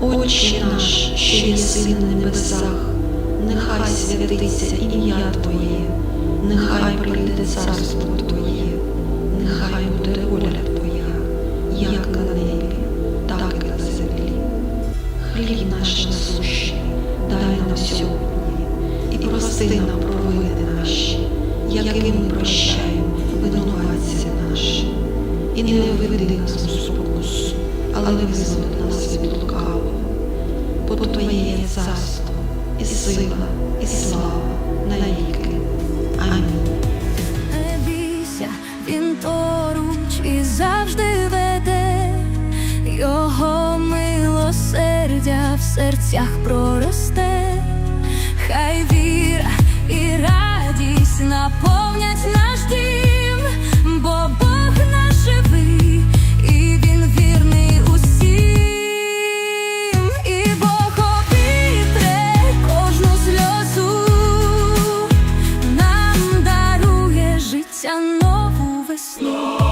Отче наш, що єси на небесах, нехай святиться ім'я Твоє, нехай прийде царство Твоє, нехай буде воля Твоя, як на небі, так і на землі. Хліб наш насущний, дай нам сьогодні, і прости нам провини наші, які ми прощаємо винуватцям нашим. І не введи нас у спокусу, але визволи нас і сила, і слава навіки. Амінь. Не бійся, він поруч і завжди веде, його милосердя в серцях проросте, хай віра і радість наповнять дім. з'явиться нову весну.